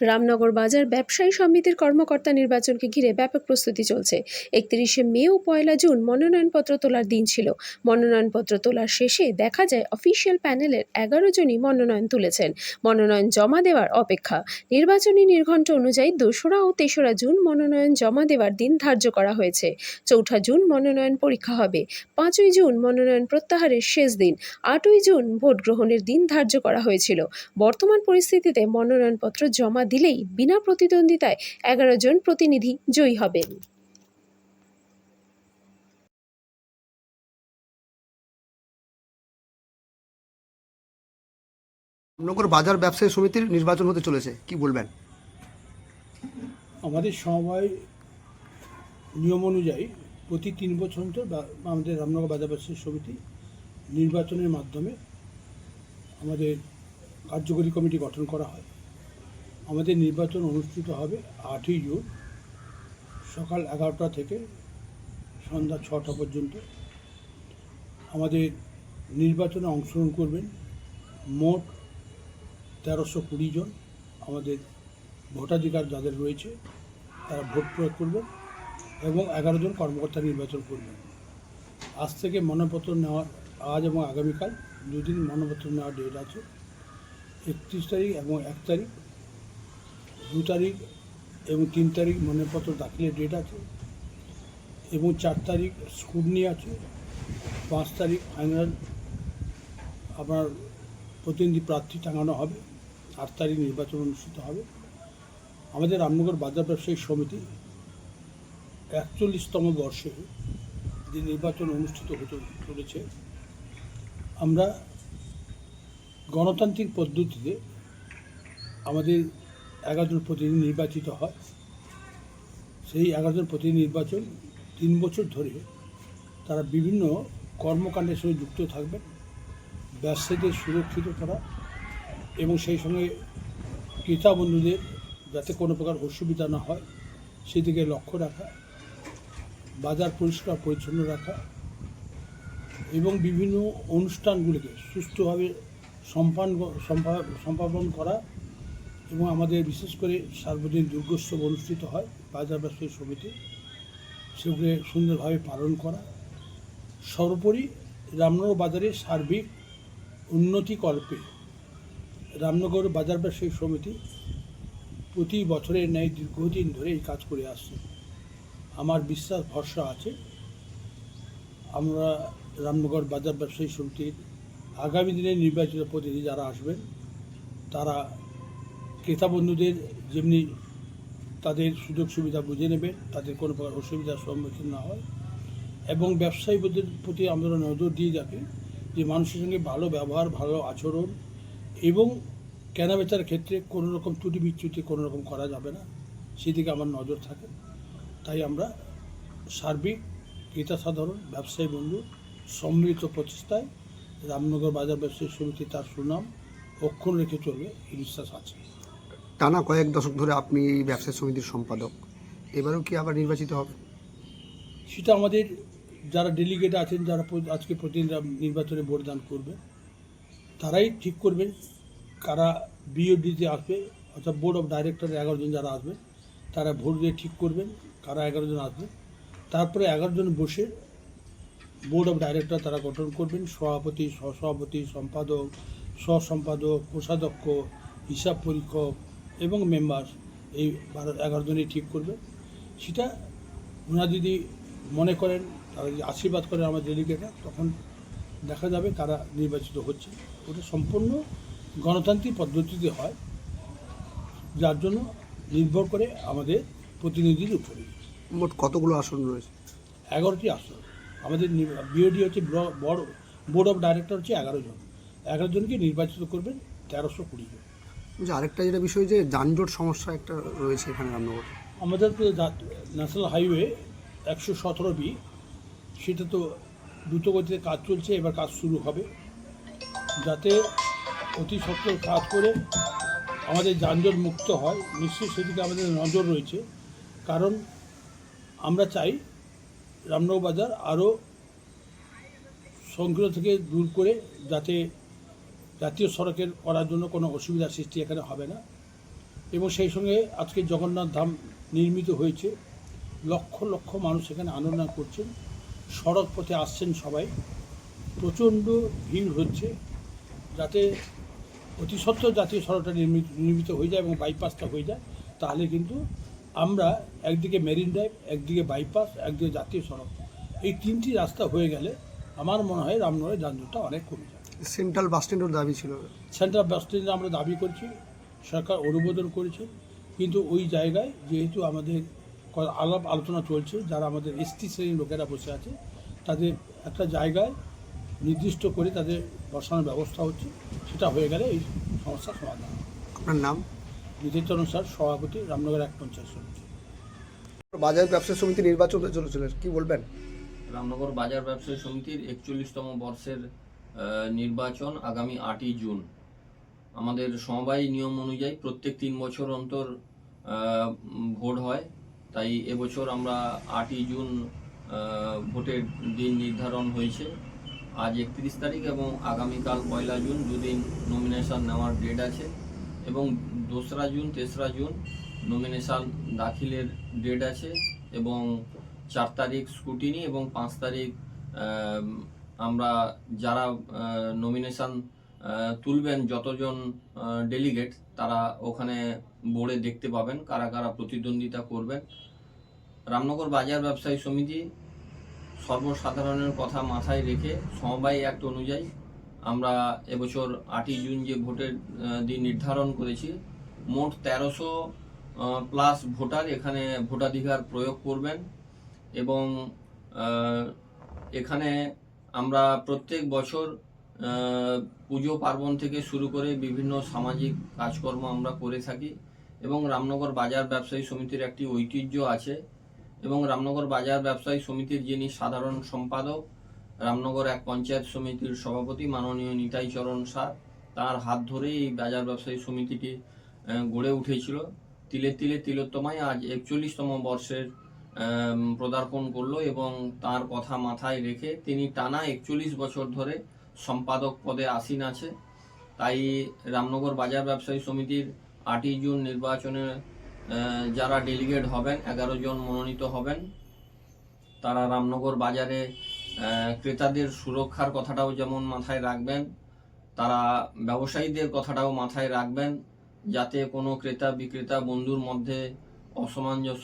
রামনগর বাজার ব্যবসায়ী সমিতির কর্মকর্তা নির্বাচনকে ঘিরে ব্যাপক প্রস্তুতি চলছে। একত্রিশে মে ও পয়লা জুন মনোনয়নপত্র তোলার দিন ছিল। মনোনয়নপত্র তোলার শেষে দেখা যায় অফিসিয়াল প্যানেলের এগারো জনই মনোনয়ন তুলেছেন। মনোনয়ন জমা দেওয়ার অপেক্ষা। নির্বাচনী নির্ঘণ্ট অনুযায়ী দোসরা ও তেসরা জুন মনোনয়ন জমা দেওয়ার দিন ধার্য করা হয়েছে। চৌঠা জুন মনোনয়ন পরীক্ষা হবে। পাঁচই জুন মনোনয়ন প্রত্যাহারের শেষ দিন। আটই জুন ভোট গ্রহণের দিন ধার্য করা হয়েছিল। বর্তমান পরিস্থিতিতে মনোনয়নপত্র জমা দিলেই বিনা প্রতিদ্বন্দ্বিতায় এগারো জন প্রতিনিধি জয়ী হবেন। নগর বাজার ব্যবসায়ী সমিতির নির্বাচন হতে চলেছে কি বলবেন? আমাদের সমবায় নিয়ম অনুযায়ী প্রতি তিন বছর অন্তর আমাদের রামনগর বাজার ব্যবসায়ী সমিতি নির্বাচনের মাধ্যমে আমাদের কার্যকরী কমিটি গঠন করা হয়। আমাদের নির্বাচন অনুষ্ঠিত হবে আটই জুন সকাল এগারোটা থেকে সন্ধ্যা ছটা পর্যন্ত। আমাদের নির্বাচনে অংশগ্রহণ করবেন মোট তেরোশো কুড়ি জন। আমাদের ভোটাধিকার যাদের রয়েছে তারা ভোট প্রয়োগ করবেন এবং এগারো জন কর্মকর্তা নির্বাচন করবেন। আজ থেকে মনোনয়নপত্র নেওয়ার, আজ এবং আগামীকাল দুদিন মনোনয়নপত্র নেওয়ার ডেট আছে। একত্রিশ তারিখ এবং এক তারিখ দু তারিখ এবং তিন তারিখ মনোনয়নপত্র দাখিলের ডেট আছে এবং চার তারিখ স্কুটনি আছে, পাঁচ তারিখ ফাইনাল আপনার প্রতিনিধি প্রার্থী টাঙানো হবে, আট তারিখ নির্বাচন অনুষ্ঠিত হবে। আমাদের রামনগর বাজার ব্যবসায়ী সমিতি একচল্লিশতম বর্ষে যে নির্বাচন অনুষ্ঠিত হতে চলেছে, আমরা গণতান্ত্রিক পদ্ধতিতে আমাদের এগারোজন প্রতিনিধি নির্বাচিত হয়। সেই এগারোজন প্রতিনিধি নির্বাচন তিন বছর ধরে তারা বিভিন্ন কর্মকাণ্ডের সঙ্গে যুক্ত থাকবেন, ব্যবসায়ীদের সুরক্ষিত করা এবং সেই সঙ্গে ক্রেতা বন্ধুদের যাতে কোনো প্রকার অসুবিধা না হয়, সেদিকে লক্ষ্য রাখা, বাজার পরিষ্কার পরিচ্ছন্ন রাখা এবং বিভিন্ন অনুষ্ঠানগুলিকে সুষ্ঠুভাবে সম্পান সম্পা- সম্পাদন করা এবং আমাদের বিশেষ করে সার্বজনীন দুর্গোৎসব অনুষ্ঠিত হয়, বাজার ব্যবসায়ী সমিতি। সেগুলো সুন্দরভাবে পালন করা। সর্বোপরি রামনগর বাজারে সার্বিক উন্নতি কল্পে রামনগর বাজার ব্যবসায়ী সমিতি প্রতি বছরের ন্যায় দীর্ঘদিন ধরে এই কাজ করে আসছে। আমার বিশ্বাস ভরসা আছে। আমরা রামনগর বাজার ব্যবসায়ী সমিতির আগামী দিনে নির্বাচিত প্রতিনিধি যারা আসবেন, তারা ক্রেতা বন্ধুদের যেমনি তাদের সুযোগ সুবিধা বুঝে নেবেন তাদের কোনো প্রকার অসুবিধার সম্মুখীন না হয়। এবং ব্যবসায়ীদের প্রতি আমরা নজর দিয়ে যাবে যে মানুষের সঙ্গে ভালো ব্যবহার, ভালো আচরণ এবং কেনাবেচার ক্ষেত্রে কোনো রকম ত্রুটি বিচ্যুতি কোনো রকম করা যাবে না। সেদিকে আমার নজর থাকে। তাই আমরা সার্বিক ক্রেতা সাধারণ, ব্যবসায়ী বন্ধু সম্মিলিত প্রচেষ্টায় রামনগর বাজার ব্যবসায়ী সমিতি তার সুনাম অক্ষুণ্ণ রেখে চলবে, এই বিশ্বাস আছে। টানা কয়েক দশক ধরে আপনি এই ব্যবসায়ী সমিতির সম্পাদক। এবারেও কি আবার নির্বাচিত হবে? সেটা আমাদের যারা ডেলিগেট আছেন, যারা আজকে প্রতিনিধি নির্বাচনে ভোটদান করবে, তারাই ঠিক করবেন কারা বিওডিতে আসবে, অর্থাৎ বোর্ড অফ ডাইরেক্টর এগারো জন যারা আসবে, তারা ভোট দিয়ে ঠিক করবেন কারা এগারো জন আসবে। তারপরে এগারো জন বসে বোর্ড অফ ডাইরেক্টর তারা গঠন করবেন, সভাপতি, সহসভাপতি, সম্পাদক, সহসম্পাদক, কোষাধ্যক্ষ, হিসাব পরীক্ষক এবং মেম্বার এই বারো এগারো জনই ঠিক করবে। সেটা ওনারা যদি মনে করেন তারা যদি আশীর্বাদ করেন আমার ডেলিগেটরা তখন দেখা যাবে কারা নির্বাচিত হচ্ছে। ওটা সম্পূর্ণ গণতান্ত্রিক পদ্ধতিতে হয়। যার জন্য নির্ভর করে আমাদের প্রতিনিধির উপরে। মোট কতগুলো আসন রয়েছে? এগারোটি আসন। আমাদের বিওডি হচ্ছে বড় বোর্ড অফ ডাইরেক্টর হচ্ছে এগারো জন। এগারো জনকে নির্বাচিত করবেন তেরোশো কুড়ি জন। যে আরেকটা যেটা বিষয় যে যানজট সমস্যা একটা রয়েছে এখানে রামনগরে। আমাদের তো ন্যাশনাল হাইওয়ে একশো সতেরো বি, সেটা তো দ্রুতগতিতে কাজ চলছে, এবার কাজ শুরু হবে। যাতে অতি সত্তর কাজ করে আমাদের যানজট মুক্ত হয়, নিশ্চয়ই সেদিকে আমাদের নজর রয়েছে। কারণ আমরা চাই রামনগর বাজার আরও সংকীর্ণ থেকে দূর করে যাতে জাতীয় সড়কের করার জন্য কোনো অসুবিধার সৃষ্টি এখানে হবে না। এবং সেই সঙ্গে আজকে জগন্নাথ ধাম নির্মিত হয়েছে। লক্ষ লক্ষ মানুষ এখানে আনন্দ করছেন। সড়ক পথে আসছেন সবাই। প্রচণ্ড ভিড় হচ্ছে যাতে অতি সত্ত্বর জাতীয় সড়কটা নির্মিত নির্মিত হয়ে যায় এবং বাইপাসটা হয়ে যায়। তাহলে কিন্তু আমরা একদিকে মেরিন ড্রাইভ একদিকে বাইপাস একদিকে জাতীয় সড়ক। এই তিনটি রাস্তা হয়ে গেলে আমার মনে হয় রামনগরের যানজটটা অনেক কমে যাবে। সেন্ট্রাল বাস স্ট্যান্ডের দাবি ছিল। সেন্ট্রাল বাস স্ট্যান্ডে আমরা দাবি করছি সরকার অনুমোদন করেছে কিন্তু ওই জায়গায় যেহেতু আমাদের আলাপ আলোচনা চলছে যারা আমাদের এসটি শ্রেণির লোকেরা বসে আছে তাদের একটা জায়গায় নির্দিষ্ট করে তাদের বসানোর ব্যবস্থা হচ্ছে সেটা হয়ে গেলে এই সমস্যার সমাধান আপনার নাম? নিতীচরণ স্যার সভাপতি রামনগর এক পঞ্চায়েত সমিতি। বাজার ব্যবসা সমিতি নির্বাচন চলেছিল কি বলবেন? রামনগর বাজার ব্যবসায়ী সমিতির একচল্লিশতম বর্ষের নির্বাচন আগামী আটই জুন। আমাদের সমবায় নিয়ম অনুযায়ী প্রত্যেক তিন বছর অন্তর ভোট হয়। তাই এবছর আমরা আটই জুন ভোটের দিন নির্ধারণ হয়েছে। আজ একত্রিশ তারিখ এবং আগামীকাল পয়লা জুন দুদিন নমিনেশন নেওয়ার ডেট আছে এবং দোসরা জুন, তেসরা জুন নমিনেশন দাখিলের ডেট আছে এবং চার তারিখ স্কুটিনি এবং পাঁচ তারিখ আমরা যারা নমিনেশন তুলবেন যতজন ডেলিগেট তারা ওখানে বোর্ডে দেখতে পাবেন কারা কারা প্রতিদ্বন্দ্বিতা করবেন। রামনগর বাজার ব্যবসায়ী সমিতি সর্বসাধারণের কথা মাথায় রেখে সমবায় অ্যাক্ট অনুযায়ী আমরা এবছর আটই জুন যে ভোটের দিন নির্ধারণ করেছি, মোট তেরোশো প্লাস ভোটার এখানে ভোটাধিকার প্রয়োগ করবেন এবং এখানে আমরা প্রত্যেক বছর পুজো পার্বণ থেকে শুরু করে বিভিন্ন সামাজিক কাজকর্ম আমরা করে থাকি এবং রামনগর বাজার ব্যবসায়ী সমিতির একটি ঐতিহ্য আছে এবং রামনগর বাজার ব্যবসায়ী সমিতির যিনি সাধারণ সম্পাদক, রামনগর এক পঞ্চায়েত সমিতির সভাপতি মাননীয় নিতাই চরণ সার, তার হাত ধরেই এই বাজার ব্যবসায়ী সমিতিটি গড়ে উঠেছিল। তিলে তিলে তিলোত্তমায় আজ একচল্লিশতম বর্ষের পদার্পণ করল এবং তার কথা মাথায় রেখে তিনি টানা একচল্লিশ বছর ধরে সম্পাদক পদে আসীন আছে। তাই রামনগর বাজার ব্যবসায়ী সমিতির আটই জুন নির্বাচনে যারা ডেলিগেট হবেন, এগারো জন মনোনীত হবেন। তারা রামনগর বাজারে ক্রেতাদের সুরক্ষার কথাটাও যেমন মাথায় রাখবেন, তারা ব্যবসায়ীদের কথাটাও মাথায় রাখবেন, যাতে কোনো ক্রেতা বিক্রেতা বন্ধুর মধ্যে অসামঞ্জস্য